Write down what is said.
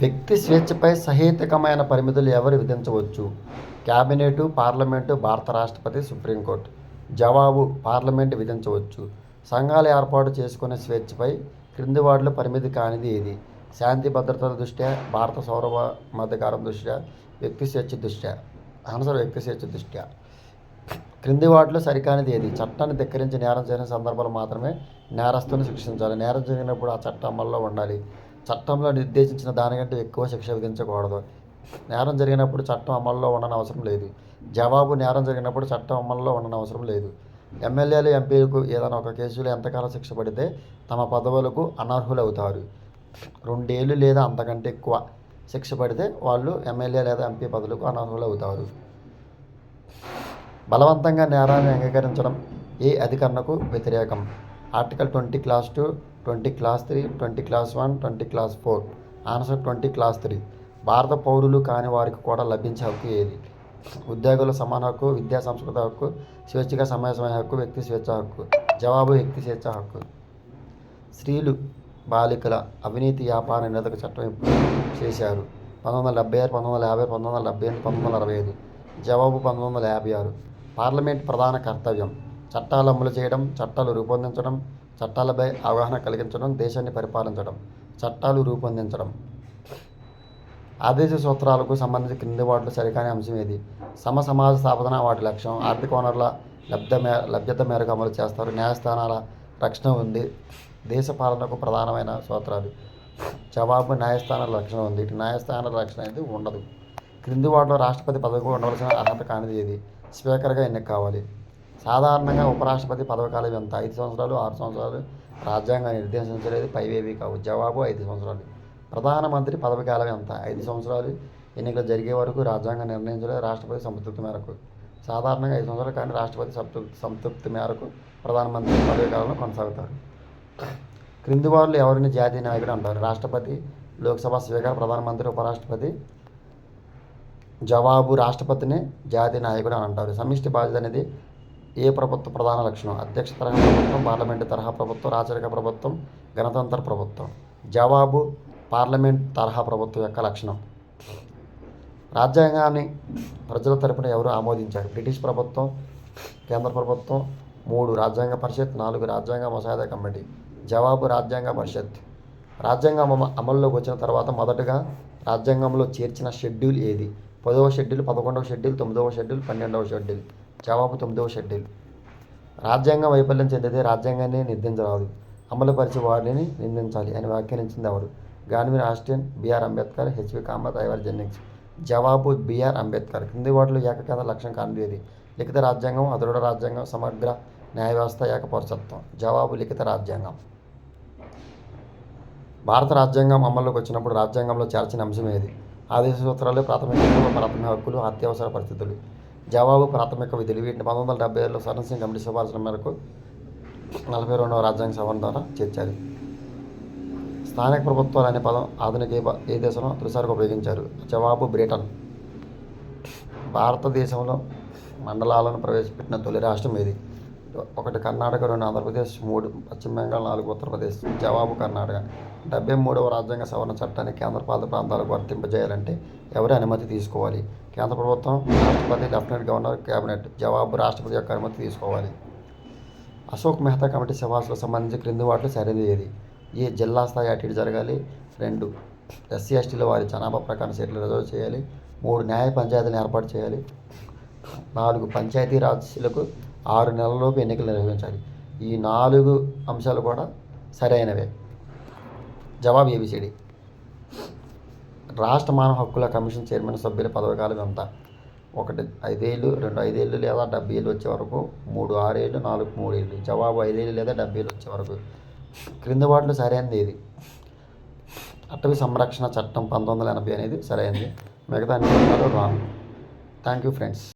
వ్యక్తి స్వేచ్ఛపై సహేతుకమైన పరిమితులు ఎవరు విధించవచ్చు? క్యాబినెటు పార్లమెంటు భారత రాష్ట్రపతి సుప్రీంకోర్టు. జవాబు పార్లమెంటు విధించవచ్చు. సంఘాలు ఏర్పాటు చేసుకునే స్వేచ్ఛపై క్రింది వాటిలో పరిమితి కానిది ఏది? శాంతి భద్రతల దృష్ట్యా భారత సార్వభౌమాధికారం దృష్ట్యా వ్యక్తి స్వేచ్ఛ దృష్ట్యా? ఆన్సర్ వ్యక్తి స్వేచ్ఛ దృష్ట్యా. క్రింది వాటిలో సరికానిది ఏది? చట్టాన్ని ధిక్కరించి నేరం చేసిన సందర్భాలు మాత్రమే నేరస్తుని శిక్షించాలి. నేరం జరిగినప్పుడు ఆ చట్టం అమల్లో ఉండాలి. చట్టంలో నిర్దేశించిన దానికంటే ఎక్కువ శిక్ష విధించకూడదు. నేరం జరిగినప్పుడు చట్టం అమల్లో ఉండని అవసరం లేదు. జవాబు నేరం జరిగినప్పుడు చట్టం అమల్లో ఉండని అవసరం లేదు. ఎమ్మెల్యేలు ఎంపీలకు ఏదైనా ఒక కేసులో ఎంతకాలం శిక్ష పడితే తమ పదవులకు అనర్హులవుతారు. రెండేళ్ళు లేదా అంతకంటే ఎక్కువ శిక్ష పడితే వాళ్ళు ఎమ్మెల్యే లేదా ఎంపీ పదవులకు అనర్హులవుతారు. బలవంతంగా నేరాన్ని అంగీకరించడం ఏ అధికరణకు వ్యతిరేకం? Article twenty clause two twenty clause three twenty clause one twenty clause four. Answer twenty clause three. భారత పౌరులు కాని వారికి కూడా లభించే హక్కు ఏది? ఉద్యోగుల సమాన హక్కు విద్యా సంస్కృత హక్కు స్వేచ్ఛగా సమావేశమైన హక్కు వ్యక్తి స్వేచ్ఛ హక్కు. జవాబు వ్యక్తి స్వేచ్ఛ హక్కు. స్త్రీలు బాలికల అవినీతి వ్యాపార నిరోధక చట్టం ఎప్పుడు చేశారు. పంతొమ్మిది వందల డెబ్బై ఆరు పంతొమ్మిది వందల యాభై పంతొమ్మిది వందల డెబ్బై ఎనిమిది పంతొమ్మిది వందల అరవై ఐదు. జవాబు పంతొమ్మిది వందల యాభై ఆరు. పార్లమెంట్ ప్రధాన కర్తవ్యం. చట్టాలు అమలు చేయడం చట్టాలు రూపొందించడం చట్టాలపై అవగాహన కలిగించడం దేశాన్ని పరిపాలించడం చట్టాలు రూపొందించడం. ఆదేశ సూత్రాలకు సంబంధించి క్రింది వాటిలో సరికాని అంశం ఏది? సమ సమాజ స్థాపన వాటి లక్ష్యం. ఆర్థిక వనరుల లబ్ధ మే లభ్యత మేరకు అమలు చేస్తారు. న్యాయస్థానాల రక్షణ ఉంది. దేశ పాలనకు ప్రధానమైన సూత్రాలు. జవాబు న్యాయస్థానాల రక్షణ ఉంది. ఇటు న్యాయస్థానాల రక్షణ అనేది ఉండదు. క్రింది వాటిలో రాష్ట్రపతి పదవికి ఉండవలసిన అర్హత కానిది ఏది? స్పీకర్గా ఎన్నిక కావాలి. సాధారణంగా ఉపరాష్ట్రపతి పదవకాలం ఎంత? ఐదు సంవత్సరాలు ఆరు సంవత్సరాలు? రాజ్యాంగం నిర్దేశించలేదు పైవేవి కావు. జవాబు ఐదు సంవత్సరాలు. ప్రధానమంత్రి పదవి కాలం ఎంత? ఐదు సంవత్సరాలు. ఎన్నికలు జరిగే వరకు రాజ్యాంగం నిర్ణయించలేదు రాష్ట్రపతి సంతృప్తి మేరకు. సాధారణంగా ఐదు సంవత్సరాలు కానీ రాష్ట్రపతి సంతృప్తి సంతృప్తి మేరకు ప్రధానమంత్రి పదవికాలంలో కొనసాగుతారు. క్రింది వారిలో ఎవరిని జాతీయ నాయకుడు అంటారు? రాష్ట్రపతి లోక్సభ స్పీకర్ ప్రధానమంత్రి ఉపరాష్ట్రపతి. జవాబు రాష్ట్రపతిని జాతీయ నాయకుడు అని అంటారు. సమిష్టి బాధ్యత అనేది ఏ ప్రభుత్వ ప్రధాన లక్షణం? అధ్యక్ష తరహా ప్రభుత్వం పార్లమెంటు తరహా ప్రభుత్వం రాచరిక ప్రభుత్వం గణతంత్ర ప్రభుత్వం. జవాబు పార్లమెంట్ తరహా ప్రభుత్వం యొక్క లక్షణం. రాజ్యాంగాన్ని ప్రజల తరపున ఎవరు ఆమోదించారు? బ్రిటిష్ ప్రభుత్వం కేంద్ర ప్రభుత్వం మూడు రాజ్యాంగ పరిషత్ నాలుగు రాజ్యాంగ ముసాయిదా కమిటీ. జవాబు రాజ్యాంగ పరిషత్. రాజ్యాంగం అమల్లోకి వచ్చిన తర్వాత మొదటగా రాజ్యాంగంలో చేర్చిన షెడ్యూల్ ఏది? పదవ షెడ్యూల్ పదకొండవ షెడ్యూల్ తొమ్మిదవ షెడ్యూల్ పన్నెండవ షెడ్యూల్. జవాబు తొమ్మిదవ షెడ్యూల్. రాజ్యాంగం వైఫల్యం చెందితే రాజ్యాంగాన్ని నిర్దించరాదు. అమలుపరిచే వారిని నిందించాలి అని వ్యాఖ్యానించింది ఎవరు? Granville Austin B R Ambedkar H V Kamath Ivor Jennings. జవాబు బిఆర్ అంబేద్కర్. కింది వాటిలో ఏకకేంద్ర లక్ష్యం కానిది ఏది లిఖిత రాజ్యాంగం అదృఢ రాజ్యాంగం సమగ్ర న్యాయ వ్యవస్థ ఏకపౌరసత్వం. జవాబు లిఖిత రాజ్యాంగం. భారత రాజ్యాంగం అమల్లోకి వచ్చినప్పుడు రాజ్యాంగంలో చేర్చిన అంశం ఏది? ఆదేశ సూత్రాలు ప్రాథమిక ప్రాథమిక హక్కులు అత్యవసర పరిస్థితులు. జవాబు ప్రాథమిక విధులు వీటిని పంతొమ్మిది వందల డెబ్బై ఏడులో సరణ్ సింగ్ కమిటీ సిఫార్సుల మేరకు నలభై రెండవ రాజ్యాంగ సవరణ ద్వారా చేర్చారు. స్థానిక ప్రభుత్వాలు అనే పదం ఆధునిక ఏ ఏ దేశంలో తొలిసారిగా ఉపయోగించారు. జవాబు బ్రిటన్. భారతదేశంలో మండలాలను ప్రవేశపెట్టిన తొలి రాష్ట్రం ఏది? ఒకటి కర్ణాటక రెండు ఆంధ్రప్రదేశ్ మూడు పశ్చిమ బెంగాల్ నాలుగు ఉత్తరప్రదేశ్. జవాబు కర్ణాటక. డెబ్బై మూడవ రాజ్యాంగ సవరణ చట్టాన్ని కేంద్రపాలిత ప్రాంతాలకు వర్తింపజేయాలంటే ఎవరి అనుమతి తీసుకోవాలి? కేంద్ర ప్రభుత్వం రాష్ట్రపతి లెఫ్టినెంట్ గవర్నర్ కేబినెట్. జవాబు రాష్ట్రపతి యొక్క అనుమతి తీసుకోవాలి. అశోక్ మెహతా కమిటీ సిఫార్సులకు సంబంధించి క్రింది వాటిలో సరైనది ఏ జిల్లా స్థాయి అటు జరగాలి. రెండు ఎస్సీ ఎస్టీలో వారి జనాభా ప్రకారం సీట్లు రిజర్వ్ చేయాలి. మూడు న్యాయ పంచాయతీలను ఏర్పాటు చేయాలి. నాలుగు పంచాయతీ రాజ్యాలకు ఆరు నెలలలోపు ఎన్నికలు నిర్వహించాలి. ఈ నాలుగు అంశాలు కూడా సరైనవే. జవాబు ఏబిసిడి. రాష్ట్ర మానవ హక్కుల కమిషన్ చైర్మన్ సభ్యుల పదవకాలం ఎంత? ఒకటి ఐదేళ్ళు రెండు ఐదేళ్ళు లేదా డెబ్బై ఏళ్ళు వచ్చే వరకు మూడు ఆరేళ్ళు నాలుగు మూడేళ్ళు. జవాబు ఐదేళ్ళు లేదా డెబ్బై ఏళ్ళు వచ్చే వరకు. క్రింద వాటిలో సరైనది ఏది? అటవీ సంరక్షణ చట్టం పంతొమ్మిది వందల ఎనభై అనేది సరైనది. మిగతా అన్ని రాంగ్. Thank you friends